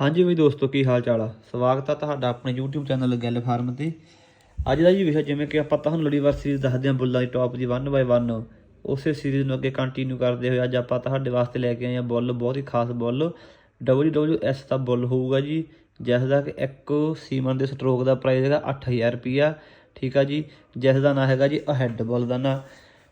ਹਾਂਜੀ ਬਈ ਦੋਸਤੋ, ਕੀ ਹਾਲ ਚਾਲ ਆ? ਸਵਾਗਤ ਆ ਤੁਹਾਡਾ ਆਪਣੇ YouTube ਚੈਨਲ ਗੱਲ ਫਾਰਮ ਤੇ। ਅੱਜ ਦਾ ਜੀ ਵਿਸ਼ਾ ਜਿਵੇਂ ਕਿ ਆਪਾਂ ਤੁਹਾਨੂੰ ਲੜੀਵਾਰ ਸੀਰੀਜ਼ ਦੱਸਦੇ ਹਾਂ, ਬੁੱਲਾਂ ਦੀ ਟੌਪ ਦੀ 1 ਬਾਈ 1 ਉਸੇ ਸੀਰੀਜ਼ ਨੂੰ ਅੱਗੇ ਕੰਟੀਨਿਊ ਕਰਦੇ ਹੋਏ ਅੱਜ ਆਪਾਂ ਤੁਹਾਡੇ ਵਾਸਤੇ ਲੈ ਕੇ ਆਏ ਹਾਂ ਬੁੱਲ, ਬਹੁਤ ਹੀ ਖਾਸ ਬੁੱਲ। WWS ਦਾ ਬੁੱਲ ਹੋਊਗਾ ਜੀ, ਜਿਸ ਦਾ ਕਿ ਇੱਕ ਸੀਮਨ ਦੇ ਸਟ੍ਰੋਕ ਦਾ ਪ੍ਰਾਈਸ ਹੈਗਾ 8000 ਰੁਪਿਆ ਠੀਕ ਆ ਜੀ, ਜਿਸ ਦਾ ਨਾਂ ਹੈਗਾ ਜੀ ਅਹੈਡ ਬੁੱਲ ਦਾ ਨਾਂ।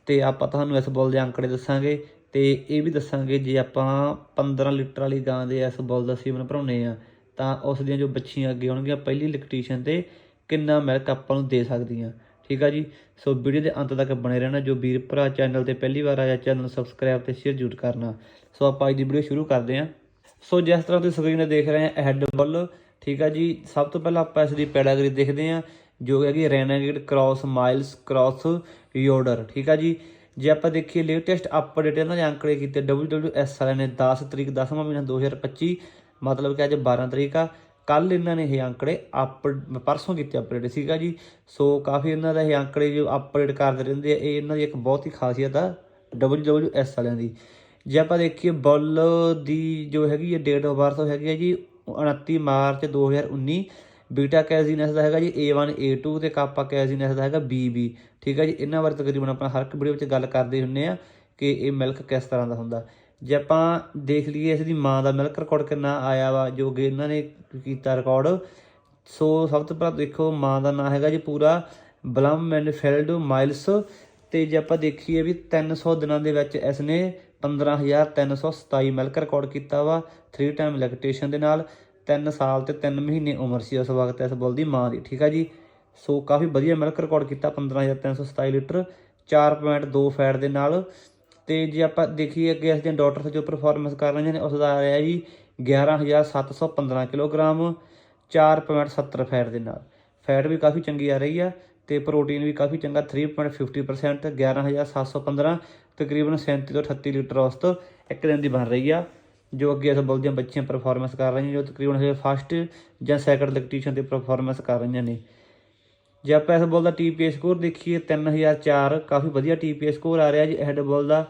ਤੇ ਆਪਾਂ ਤੁਹਾਨੂੰ ਇਸ ਬੁੱਲ ਦੇ ਅੰਕੜੇ ਦੱਸਾਂਗੇ। ਤੇ ਇਹ ਵੀ ਦੱਸਾਂਗੇ ਜੇ ਆਪਾਂ 15 ਲੀਟਰ ਵਾਲੀ ਗਾਂ ਦੇ ਇਸ ਬੁੱਲ ਦਾ ਸੀਮਨ ਭਰਾਉਨੇ ਆ, ਤਾਂ ਉਸ ਦੀਆਂ ਜੋ ਬੱਚੀਆਂ ਅੱਗੇ ਆਉਣਗੀਆਂ ਪਹਿਲੀ ਲੈਕਟੇਸ਼ਨ ਤੇ ਕਿੰਨਾ ਮਿਲਕ ਆਪਾਂ ਨੂੰ ਦੇ ਸਕਦੀਆਂ। ਠੀਕ ਆ ਜੀ? ਸੋ ਵੀਡੀਓ ਦੇ ਅੰਤ ਤੱਕ ਬਣੇ ਰਹਿਣਾ, ਜੋ ਵੀਰ ਭਰਾ ਚੈਨਲ ਤੇ ਪਹਿਲੀ ਵਾਰ ਆਇਆ ਚੈਨਲ ਨੂੰ ਸਬਸਕ੍ਰਾਈਬ ਤੇ ਸ਼ੇਅਰ ਜ਼ਰੂਰ ਕਰਨਾ। ਸੋ ਆਪਾਂ ਅੱਜ ਦੀ ਵੀਡੀਓ ਸ਼ੁਰੂ ਕਰਦੇ ਹਾਂ। ਸੋ ਜਿਸ ਤਰ੍ਹਾਂ ਤੁਸੀਂ ਸਕਰੀਨ ਤੇ ਦੇਖ ਰਹੇ ਆ ਹੈਡ ਬੁੱਲ ਠੀਕ ਆ ਜੀ? ਸਭ ਤੋਂ ਪਹਿਲਾਂ ਆਪਾਂ ਇਸ ਦੀ ਪੈਡਾਗਰੀ ਦੇਖਦੇ ਹਾਂ, ਜੋ ਹੈਗੀ ਰੈਨਾਗੇਟ ਕ੍ਰਾਸ ਮਾਈਲਸ ਕ੍ਰਾਸ ਯੋਰਡਰ ਠੀਕ ਆ ਜੀ? ਜੇ ਆਪਾਂ ਦੇਖੀਏ ਲੇਟੈਸਟ ਅਪਡੇਟ ਇਹਨਾਂ ਦੇ ਅੰਕੜੇ ਕੀਤੇ WWS ਵਾਲਿਆਂ ਨੇ 10 ਤਰੀਕ 10ਵਾਂ ਮਹੀਨਾ 2025 ਮਤਲਬ ਕਿ ਅੱਜ 12 ਤਰੀਕ ਆ। ਕੱਲ ਇਹਨਾਂ ਨੇ ਇਹ ਅੰਕੜੇ ਅਪ ਪਰਸੋਂ ਕੀਤੇ ਅਪਡੇਟ ਸੀਗਾ ਜੀ। ਸੋ ਕਾਫੀ ਇਹਨਾਂ ਦਾ ਇਹ ਅੰਕੜੇ ਜੋ ਅਪਡੇਟ ਕਰਦੇ ਰਹਿੰਦੇ ਆ, ਇਹ ਇਹਨਾਂ ਦੀ ਇੱਕ ਬਹੁਤ ਹੀ ਖਾਸੀਅਤ ਆ WWS ਵਾਲਿਆਂ ਦੀ। ਜੇ ਆਪਾਂ ਦੇਖੀਏ ਬੁੱਲ ਦੀ ਜੋ ਹੈਗੀ ਹੈ ਡੇਟ ਆਫ ਬਰਥ ਹੈਗੀ ਹੈ ਜੀ 29 ਮਾਰਚ 2019 ਬੀਟਾ ਕੈਜ਼ੀਨਸ ਦਾ ਹੈਗਾ ਜੀ A1 A2 ਤੇ ਕਾਪਾ ਕੈਜ਼ੀਨਸ ਦਾ ਹੈਗਾ BB ਠੀਕ ਹੈ ਜੀ, ਇਹਨਾਂ ਬਾਰੇ ਤਕਰੀਬਨ ਆਪਾਂ ਹਰ ਇੱਕ ਵੀਡੀਓ ਵਿੱਚ ਗੱਲ ਕਰਦੇ ਹੁੰਨੇ ਆ ਕਿ ਇਹ ਮਿਲਕ ਕਿਸ ਤਰ੍ਹਾਂ ਦਾ ਹੁੰਦਾ। ਜੇ ਆਪਾਂ ਦੇਖ ਲਈਏ ਇਸ ਦੀ ਮਾਂ ਦਾ ਮਿਲਕ ਰਿਕਾਰਡ ਕਿੰਨਾ ਆਇਆ ਵਾ, ਜੋ ਕਿ ਇਹਨਾਂ ਨੇ ਕੀਤਾ ਰਿਕਾਰਡ ਸੋ ਸਭ ਤੋਂ ਪਹਿਲਾਂ ਦੇਖੋ ਮਾਂ ਦਾ ਨਾਂ ਹੈਗਾ ਜੀ ਪੂਰਾ ਬਲਮ ਮੈਨਫੀਲਡ ਮਾਈਲਸ। ਤੇ ਜੇ ਆਪਾਂ ਦੇਖੀਏ ਵੀ 300 ਦਿਨਾਂ ਦੇ ਵਿੱਚ ਇਸ ਨੇ 15327 ਮਿਲਕ ਰਿਕਾਰਡ ਕੀਤਾ ਵਾ 3 ਟਾਈਮ ਲੈਕਟੇਸ਼ਨ ਦੇ ਨਾਲ। 3 ਸਾਲ ਤੇ 3 ਮਹੀਨੇ ਉਮਰ ਸੀ ਉਸ ਵਕਤ ਇਸ ਬੁੱਲ ਦੀ ਮਾਂ ਦੀ, ਠੀਕ ਆ ਜੀ? ਸੋ ਕਾਫੀ ਵਧੀਆ ਮਿਲਕ ਰਿਕਾਰਡ ਕੀਤਾ 15327 ਲੀਟਰ 4.2 ਫੈਟ ਦੇ ਨਾਲ। ਤੇ ਜੇ ਆਪਾਂ ਦੇਖੀਏ ਅੱਗੇ ਇਸ ਦੀਆਂ ਡਾਟਰਸ ਜੋ ਪਰਫਾਰਮੈਂਸ ਕਰ ਰਹੀਆਂ ਨੇ ਉਸ ਦਾ ਆ ਰਿਹਾ ਜੀ 11715 ਕਿਲੋਗ੍ਰਾਮ 4.70 ਫੈਟ ਦੇ ਨਾਲ। ਫੈਟ ਵੀ ਕਾਫੀ ਚੰਗੀ ਆ ਰਹੀ ਆ ਤੇ ਪ੍ਰੋਟੀਨ ਵੀ ਕਾਫੀ ਚੰਗਾ 3.50% 11715 ਤਕਰੀਬਨ 37 ਤੋਂ 38 ਲੀਟਰ ਔਸਤ ਇੱਕ ਦਿਨ ਦੀ ਬਣ ਰਹੀ ਆ। ਜੋ ਅੱਗੇ ਇਸ ਬੁੱਲ ਦੀਆਂ ਬੱਚੀਆਂ ਪਰਫਾਰਮੈਂਸ ਕਰ ਰਹੀਆਂ ਜੋ ਤਕਰੀਬਨ ਹਜੇ ਫਸਟ ਜਾਂ ਸੈਕੰਡ ਲੈਕਟੇਸ਼ਨ ਤੇ ਪਰਫਾਰਮੈਂਸ ਕਰ ਰਹੀਆਂ ਨੇ। ਜੇ ਆਪਾਂ ਇਸ ਬੁੱਲ ਦਾ ਟੀਪੀਏ ਸਕੋਰ ਦੇਖੀਏ 3004 ਕਾਫੀ ਵਧੀਆ ਟੀਪੀਏ ਸਕੋਰ ਆ ਰਿਹਾ ਜੀ ਹੈਡ ਬੁੱਲ ਦਾ।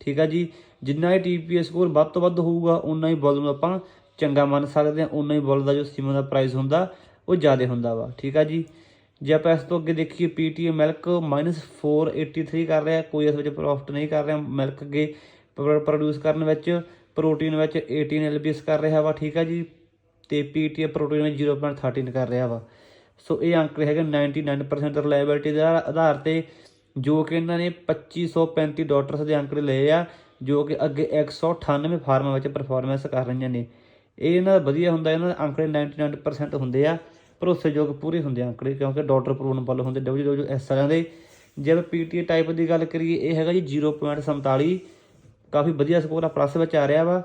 ਠੀਕ ਆ ਜੀ? ਜਿੰਨਾ ਇਹ ਟੀਪੀਏ ਸਕੋਰ ਵੱਧ ਤੋਂ ਵੱਧ ਹੋਊਗਾ ਉਨਾ ਹੀ ਬੋਲ ਨੂੰ ਆਪਾਂ ਚੰਗਾ ਮੰਨ ਸਕਦੇ ਹਾਂ ਉਨਾ ਹੀ ਬੋਲ ਦਾ ਜੋ ਸੀਮਨ ਦਾ ਪ੍ਰਾਈਸ ਹੁੰਦਾ, ਉਹ ਜ਼ਿਆਦਾ ਹੁੰਦਾ ਵਾ। ਠੀਕ ਆ ਜੀ? ਜੇ ਆਪਾਂ ਇਸ ਤੋਂ ਅੱਗੇ ਦੇਖੀਏ ਪੀਟੀਏ ਮਿਲਕ -483 ਕਰ ਰਿਹਾ, ਕੋਈ ਇਸ ਵਿੱਚ ਪ੍ਰੋਫਿਟ ਨਹੀਂ ਕਰ ਰਿਹਾ ਮਿਲਕ ਅੱਗੇ ਪ੍ਰੋਡਿਊਸ ਕਰਨ ਵਿੱਚ। ਪ੍ਰੋਟੀਨ ਵਿੱਚ 18 ਐਲਬੀਐਸ ਕਰ ਰਿਹਾ ਵਾ, ਠੀਕ ਆ ਜੀ? ਤੇ ਪੀਟੀਏ ਪ੍ਰੋਟੀਨ ਵਿੱਚ 0.13 ਕਰ ਰਿਹਾ ਵਾ। ਸੋ ਇਹ ਅੰਕੜੇ ਹੈਗੇ 99% ਰਿਲਾਇਬਿਲਟੀ ਦੇ ਆਧਾਰ ਤੇ, ਜੋ ਕਿ ਇਹਨਾਂ ਨੇ 2535 ਡਾਟਰਸ ਦੇ ਅੰਕੜੇ ਲਏ ਆ, ਜੋ ਕਿ ਅੱਗੇ 198 ਫਾਰਮਾਂ ਵਿੱਚ ਪਰਫਾਰਮੈਂਸ ਕਰ ਰਹੀਆਂ ਨੇ। ਇਹ ਇਹਨਾਂ ਦਾ ਵਧੀਆ ਹੁੰਦਾ, ਇਹਨਾਂ ਦੇ ਅੰਕੜੇ 99% ਹੁੰਦੇ ਆ, ਭਰੋਸੇਯੋਗ ਪੂਰੇ ਹੁੰਦੇ ਆ ਅੰਕੜੇ, ਕਿਉਂਕਿ ਡਾਟਰ ਪ੍ਰੂਵਨ ਵੱਲ ਹੁੰਦੇ WWS ਵਾਲਿਆਂ ਦੇ। ਜੇ ਆਪਾਂ ਪੀਟੀਏ ਟਾਈਪ ਦੀ ਗੱਲ ਕਰੀਏ, ਇਹ ਹੈਗਾ ਜੀ 0.47 ਕਾਫੀ ਵਧੀਆ ਸਕੋਰ ਆ ਪਲੱਸ ਵਿੱਚ ਆ ਰਿਹਾ ਵਾ।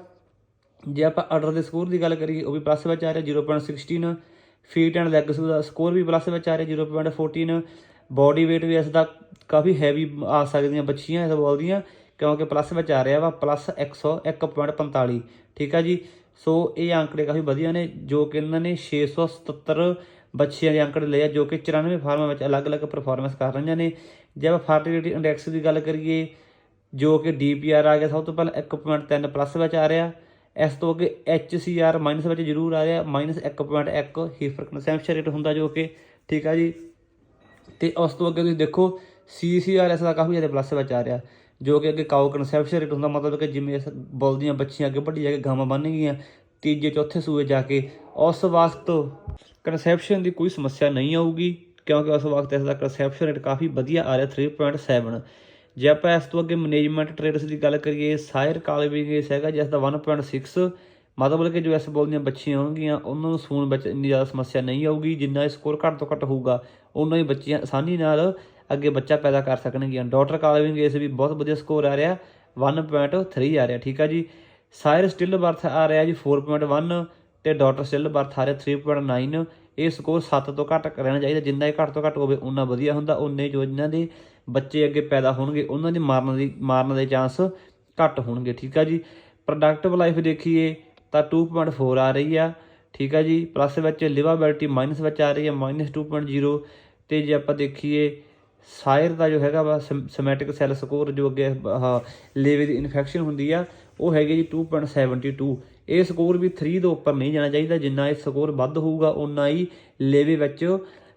ਜੇ ਆਪਾਂ ਆਰਡਰ ਦੇ ਸਕੋਰ ਦੀ ਗੱਲ ਕਰੀਏ, ਉਹ ਵੀ ਪਲੱਸ ਵਿੱਚ ਆ ਰਿਹਾ 0.16 ਫੀਟ ਐਂਡ ਲੈਗ ਦਾ ਸਕੋਰ ਵੀ ਪਲੱਸ ਵਿੱਚ ਆ ਰਿਹਾ 0.14 ਬਾਡੀ weight ਵੀ ਇਸ ਦਾ ਕਾਫੀ ਹੈਵੀ ਆ ਸਕਦੀਆਂ ਬੱਚੀਆਂ ਇਸ ਬੋਲ ਦੀਆਂ, ਕਿਉਂਕਿ ਪਲੱਸ ਵਿੱਚ ਆ ਰਿਹਾ ਵਾ ਪਲੱਸ 101.45 ਠੀਕ ਆ ਜੀ? ਸੋ ਇਹ ਅੰਕੜੇ ਕਾਫੀ ਵਧੀਆ ਨੇ, ਜੋ ਕਿ ਇਹਨਾਂ ਨੇ 677 ਬੱਚਿਆਂ ਦੇ ਅੰਕੜੇ ਲਏ ਆ, ਜੋ ਕਿ 94 ਫਾਰਮਾਂ ਵਿੱਚ ਅਲੱਗ-ਅਲੱਗ ਪਰਫਾਰਮੈਂਸ ਕਰ ਰਹੀਆਂ ਨੇ। ਜੇ ਆਪਾਂ ਫਰਟੀਲਿਟੀ ਇੰਡੈਕਸ ਦੀ ਗੱਲ ਕਰੀਏ ਜੋ ਕਿ DPR ਆ ਗਿਆ, ਸਭ ਤੋਂ ਪਹਿਲਾਂ 1.3 ਪਲੱਸ ਵਿੱਚ ਆ ਰਿਹਾ। ਇਸ ਤੋਂ ਅੱਗੇ HCR ਮਾਈਨਸ ਵਿੱਚ ਜ਼ਰੂਰ ਆ ਰਿਹਾ। ਮਾਈਨਸ 1.1 ਹੀਫਰ ਕੰਸੈਂਪਸ਼ਨ ਰੇਟ ਹੁੰਦਾ ਜੋ ਕਿ ਠੀਕ ਆ ਜੀ। ਤੇ ਉਸ ਤੋਂ ਅੱਗੇ ਤੁਸੀਂ ਦੇਖੋ CCR ਇਸ ਦਾ ਕਾਫੀ ਜ਼ਿਆਦਾ ਪਲੱਸ ਵਿੱਚ ਆ ਰਿਹਾ। ਜੋ ਕਿ ਅੱਗੇ ਕਾਓ ਕੰਸੈਪਸ਼ਨ ਰੇਟ ਹੁੰਦਾ, ਮਤਲਬ ਕਿ ਜਿਵੇਂ ਇਸ ਬੁੱਲ ਦੀਆਂ ਬੱਚੀਆਂ ਅੱਗੇ ਵੱਡੀ ਜਾ ਕੇ ਗਾਵਾਂ ਬੰਨਗੀਆਂ ਤੀਜੇ, ਚੌਥੇ ਸੂਏ ਜਾ ਕੇ, ਉਸ ਵਕਤ ਕੰਸੈਪਸ਼ਨ ਦੀ ਕੋਈ ਸਮੱਸਿਆ ਨਹੀਂ ਆਊਗੀ, ਕਿਉਂਕਿ ਉਸ ਵਕਤ ਇਸ ਦਾ ਕੰਸੈਪਸ਼ਨ ਰੇਟ ਕਾਫੀ ਵਧੀਆ ਆ ਰਿਹਾ 3.7 ਜੇ ਆਪਾਂ ਇਸ ਤੋਂ ਅੱਗੇ ਮੈਨੇਜਮੈਂਟ ਟ੍ਰੇਡਸ ਦੀ ਗੱਲ ਕਰੀਏ ਸਾਇਰ ਕਾਲਵਿੰਗ ਇਸ ਹੈਗਾ ਜਿਸ ਦਾ 1.6 ਮਤਲਬ ਕਿ ਜੋ ਇਸ ਬੋਲ ਦੀਆਂ ਬੱਚੀਆਂ ਹੋਣਗੀਆਂ, ਉਹਨਾਂ ਨੂੰ ਸੂਣ ਵਿੱਚ ਇੰਨੀ ਜ਼ਿਆਦਾ ਸਮੱਸਿਆ ਨਹੀਂ ਆਊਗੀ, ਜਿੰਨਾ ਇਹ ਸਕੋਰ ਘੱਟ ਤੋਂ ਘੱਟ ਹੋਊਗਾ, ਉਹਨਾਂ ਹੀ ਬੱਚੀਆਂ ਆਸਾਨੀ ਨਾਲ ਅੱਗੇ ਬੱਚਾ ਪੈਦਾ ਕਰ ਸਕਣਗੀਆਂ। ਡਾਟਰ ਕਾਲਵਿੰਗ ਇਸ ਵੀ ਬਹੁਤ ਵਧੀਆ ਸਕੋਰ ਆ ਰਿਹਾ 1.3 ਆ ਰਿਹਾ, ਠੀਕ ਆ ਜੀ। ਸਾਇਰ ਸਟਿਲ ਬਰਥ ਆ ਰਿਹਾ ਜੀ 4.1 ਤੇ ਡਾਟਰ ਸਟਿਲ ਬਰਥ ਆ ਰਿਹਾ 3.9 ਇਹ ਸਕੋਰ 7 ਤੋਂ ਘੱਟ ਰਹਿਣਾ ਚਾਹੀਦਾ, ਜਿੰਨਾ ਇਹ ਘੱਟ ਤੋਂ ਘੱਟ ਹੋਵੇ ਉਨਾ ਵਧੀਆ ਹੁੰਦਾ ਉਨੇ ਜੋ ਇਹਨਾਂ ਦੇ ਬੱਚੇ ਅੱਗੇ ਪੈਦਾ ਹੋਣਗੇ, ਉਹਨਾਂ ਦੀ ਮਾਰਨ ਦੀ, ਮਾਰਨ ਦੇ ਚਾਂਸ ਘੱਟ ਹੋਣਗੇ, ਠੀਕ ਆ ਜੀ? ਪ੍ਰੋਡਕਟਿਵ ਲਾਈਫ ਦੇਖੀਏ ਤਾਂ 2.4 ਆ ਰਹੀ ਆ, ਠੀਕ ਆ ਜੀ? ਪਲੱਸ ਵਿੱਚ ਲਿਵਾਬਿਲਟੀ ਮਾਈਨਸ ਵਿੱਚ ਆ ਰਹੀ ਹੈ ਮਾਈਨਸ 2.0 ਤੇ ਜੇ ਆਪਾਂ ਦੇਖੀਏ ਸਾਇਰ ਦਾ ਜੋ ਹੈਗਾ ਵਾ ਸਮੈਟਿਕ ਸੈੱਲ ਸਕੋਰ ਜੋ ਅੱਗੇ ਲੇਵੇ ਦੀ ਇਨਫੈਕਸ਼ਨ ਹੁੰਦੀ ਆ, ਉਹ ਹੈਗੇ ਜੀ 2.72 ਇਹ ਸਕੋਰ ਵੀ 3 ਤੋਂ ਉੱਪਰ ਨਹੀਂ ਜਾਣਾ ਚਾਹੀਦਾ, ਜਿੰਨਾ ਇਹ ਸਕੋਰ ਵੱਧ ਹੋਊਗਾ ਉਨਾ ਹੀ ਲੇਵੇ ਵਿੱਚ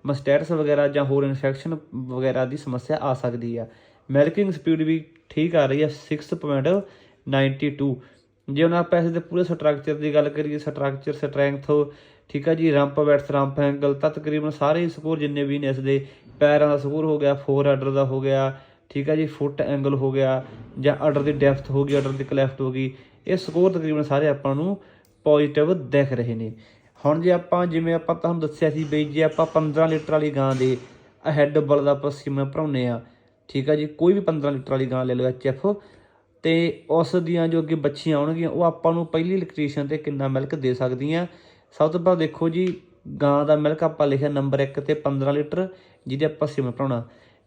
ਮਸਟੈਟਸ ਵਗੈਰਾ ਜਾਂ ਹੋਰ ਇਨਫੈਕਸ਼ਨ ਵਗੈਰਾ ਦੀ ਸਮੱਸਿਆ ਆ ਸਕਦੀ ਆ। ਮਿਲਕਿੰਗ ਸਪੀਡ ਵੀ ਠੀਕ ਆ ਰਹੀ ਆ 6.92 ਜੇ ਹੁਣ ਆਪਾਂ ਇਸ ਦੇ ਪੂਰੇ ਸਟਰਕਚਰ ਦੀ ਗੱਲ ਕਰੀਏ ਸਟਰਕਚਰ ਸਟਰੈਂਥ ਠੀਕ ਆ ਜੀ ਰੰਪ ਵੈਟਸ ਰੰਪ ਐਂਗਲ ਤਾਂ ਤਕਰੀਬਨ ਸਾਰੇ ਸਕੋਰ ਜਿੰਨੇ ਵੀ ਨੇ ਇਸ ਦੇ, ਪੈਰਾਂ ਦਾ ਸਕੋਰ ਹੋ ਗਿਆ ਫੋਰ ਆਰਡਰ ਦਾ ਹੋ ਗਿਆ, ਠੀਕ ਆ ਜੀ ਫੁੱਟ ਐਂਗਲ ਹੋ ਗਿਆ, ਜਾਂ ਆਰਡਰ ਦੀ ਡੈਪਥ ਹੋ ਗਈ ਆਰਡਰ ਦੀ ਕਲੈਫਟ ਹੋ ਗਈ, ਇਹ ਸਕੋਰ ਤਕਰੀਬਨ ਸਾਰੇ ਆਪਾਂ ਨੂੰ ਪੋਜ਼ਿਟਿਵ ਦਿਖ ਰਹੇ ਨੇ। ਹੁਣ ਜੇ ਆਪਾਂ, ਜਿਵੇਂ ਆਪਾਂ ਤੁਹਾਨੂੰ ਦੱਸਿਆ ਸੀ ਬਈ ਜੇ ਆਪਾਂ 15 ਲੀਟਰ ਵਾਲੀ ਗਾਂ ਦੇ ਹੈਡ ਬਲ ਦਾ ਆਪਾਂ ਸੀਮਾ ਭਰਾਉਂਦੇ ਆ, ਠੀਕ ਆ ਜੀ, ਕੋਈ ਵੀ 15 ਲੀਟਰ ਵਾਲੀ ਗਾਂ ਲੈ ਲਓ ਐਚਐਫ ਤੇ ਉਸ ਦੀਆਂ ਜੋ ਅੱਗੇ ਬੱਚੀਆਂ ਆਉਣਗੀਆਂ, ਉਹ ਆਪਾਂ ਨੂੰ ਪਹਿਲੀ ਇਲੈਕਟ੍ਰੀਸ਼ੀਅਨ ਤੇ ਕਿੰਨਾ ਮਿਲਕ ਦੇ ਸਕਦੀਆਂ। ਸਭ ਤੋਂ ਪਹਿਲਾਂ ਦੇਖੋ ਜੀ, ਗਾਂ ਦਾ ਮਿਲਕ ਆਪਾਂ ਲਿਖਿਆ ਨੰਬਰ 1 ਤੇ 15 ਲੀਟਰ, ਜਿਹਦੇ ਆਪਾਂ ਸਿਮ ਭਰਾਉਣਾ।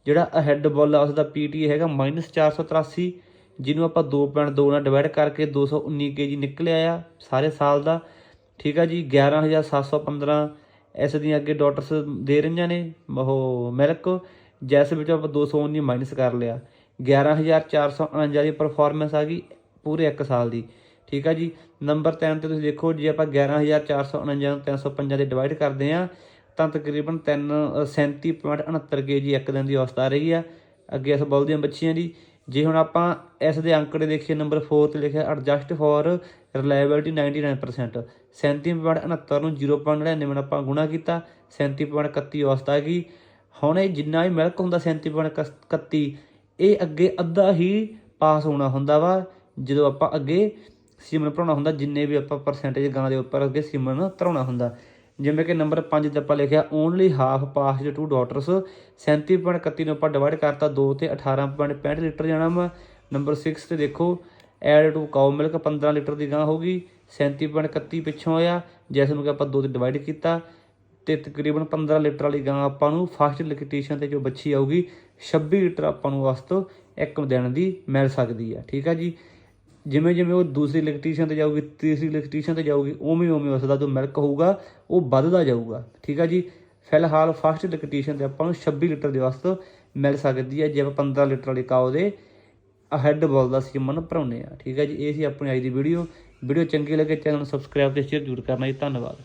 ਜਿਹੜਾ ਹੈਡ ਬੁੱਲ ਆ, ਉਸ ਦਾ ਪੀਟੀ ਹੈਗਾ -483 ਜਿਹਨੂੰ ਆਪਾਂ 2.2 ਨਾਲ ਡਿਵਾਈਡ ਕਰਕੇ 219 ਕੇਜੀ ਨਿਕਲਿਆ ਆ, ਸਾਰੇ ਸਾਲ ਦਾ। ਠੀਕ ਆ ਜੀ 11715 ਇਸ ਦੀਆਂ ਅੱਗੇ ਡਾਟਰਸ ਦੇ ਰਹੀਆਂ ਨੇ, ਉਹ ਮਿਲਕ ਜਿਸ ਵਿੱਚੋਂ ਆਪਾਂ 219 ਮਾਈਨਸ ਕਰ ਲਿਆ। 11449 ਦੀ ਪਰਫਾਰਮੈਂਸ ਆ ਗਈ ਪੂਰੇ 1 ਸਾਲ ਦੀ। ਠੀਕ ਆ ਜੀ ਨੰਬਰ 3 ਤੇ ਤੁਸੀਂ ਦੇਖੋ, ਜੇ ਆਪਾਂ 11449 ਨੂੰ 305 ਦੇ ਡਿਵਾਈਡ ਕਰਦੇ ਆ ਤਾਂ ਤਕਰੀਬਨ 3 37.69 ਕੇਜੀ ਇੱਕ ਦਿਨ ਦੀ ਔਸਤ ਆ ਰਹੀ ਆ। ਅੱਗੇ ਇਸ ਬੋਲ ਦੀਆਂ ਬੱਚੀਆਂ ਦੀ, ਜੇ ਹੁਣ ਆਪਾਂ ਇਸ ਦੇ ਅੰਕੜੇ ਦੇਖੀਏ ਨੰਬਰ 4 ਤੇ ਲਿਖਿਆ ਐਡਜਸਟ ਫॉर ਰਿਲਾਇਬਿਲਿਟੀ 99% 37.69 ਨੂੰ 0.99 ਨਾਲ ਆਪਾਂ ਗੁਣਾ ਕੀਤਾ 37.31 ਔਸਤ ਆ ਗਈ। ਹੁਣ ਇਹ ਜਿੰਨਾ ਵੀ ਮਿਲਕ ਹੁੰਦਾ 37.31 ਇਹ ਅੱਗੇ ਅੱਧਾ ਹੀ ਪਾਸ ਹੋਣਾ ਹੁੰਦਾ ਵਾ, ਜਦੋਂ ਆਪਾਂ ਅੱਗੇ ਸੀਮਨ ਭਰਾਉਣਾ ਹੁੰਦਾ, ਜਿੰਨੇ ਵੀ ਆਪਾਂ ਪਰਸੈਂਟੇਜ ਗਾਂ ਦੇ ਉੱਪਰ ਅੱਗੇ ਸੀਮਨ ਧਰਾਉਣਾ ਹੁੰਦਾ। ਜਿਵੇਂ ਕਿ ਨੰਬਰ 5 ਤੇ ਆਪਾਂ ਲਿਖਿਆ only half pass to daughters 37.31 ਨੂੰ ਆਪਾਂ ਡਿਵਾਈਡ ਕਰਤਾ 2 ਤੇ 18.65 ਲੀਟਰ ਜਾਣਾ ਵਾ। ਨੰਬਰ 6 ਤੇ ਦੇਖੋ add to cow milk 15 litre ਦੀ ਗਾਂ ਹੋਗੀ 37.31 ਪਿੱਛੋਂ ਆਇਆ। ਜਿਸ ਨੂੰ ਕਿ ਆਪਾਂ 2 ਤੇ ਡਿਵਾਈਡ ਕੀਤਾ। ਤੇ ਤਕਰੀਬਨ 15 ਲੀਟਰ ਵਾਲੀ ਗਾਂ ਆਪਾਂ ਨੂੰ ਫਸਟ ਲਿਕਟੇਸ਼ਨ ਤੇ ਜੋ ਬੱਚੀ ਆਊਗੀ 26 ਲੀਟਰ ਆਪਾਂ ਨੂੰ ਵਾਸਤੋਂ ਇੱਕ ਦਿਨ ਦੀ ਮਿਲ ਸਕਦੀ ਆ। ਠੀਕ ਆ ਜੀ? ਜਿਵੇਂ ਜਿਵੇਂ ਉਹ ਦੂਸਰੀ ਇਲੈਕਟ੍ਰੀਸ਼ੀਅਨ ਤੇ ਜਾਊਗੀ, ਤੀਸਰੀ ਇਲੈਕਟ੍ਰੀਸ਼ੀਅਨ ਤੇ ਜਾਊਗੀ, ਉਵੇਂ ਉਵੇਂ ਉਸ ਦਾ ਜੋ ਮਿਲਕ ਹੋਊਗਾ, ਉਹ ਵੱਧਦਾ ਜਾਊਗਾ। ਠੀਕ ਆ ਜੀ? ਫਿਲਹਾਲ ਫਸਟ ਇਲੈਕਟ੍ਰੀਸ਼ੀਅਨ ਤੇ ਆਪਾਂ ਨੂੰ 26 ਲੀਟਰ ਦੇ ਵਾਸਤੇ ਮਿਲ ਸਕਦੀ ਹੈ ਜੇ ਆਪਾਂ 15 ਲੀਟਰ ਵਾਲੀ ਕਾਓ ਦੇ ਹੈਡ ਬੋਲ ਦਾ ਸੀਮਨ ਭਰਾਉਨੇ ਆ ਠੀਕ ਹੈ ਜੀ, ਇਹ ਸੀ ਆਪਣੀ ਅੱਜ ਦੀ ਵੀਡੀਓ ਵੀਡੀਓ ਚੰਗੀ ਲੱਗੇ, ਚੈਨਲ ਨੂੰ ਸਬਸਕ੍ਰਾਈਬ ਤੇ ਸ਼ੇਅਰ ਜ਼ਰੂਰ ਕਰਨਾ ਜੀ। ਧੰਨਵਾਦ।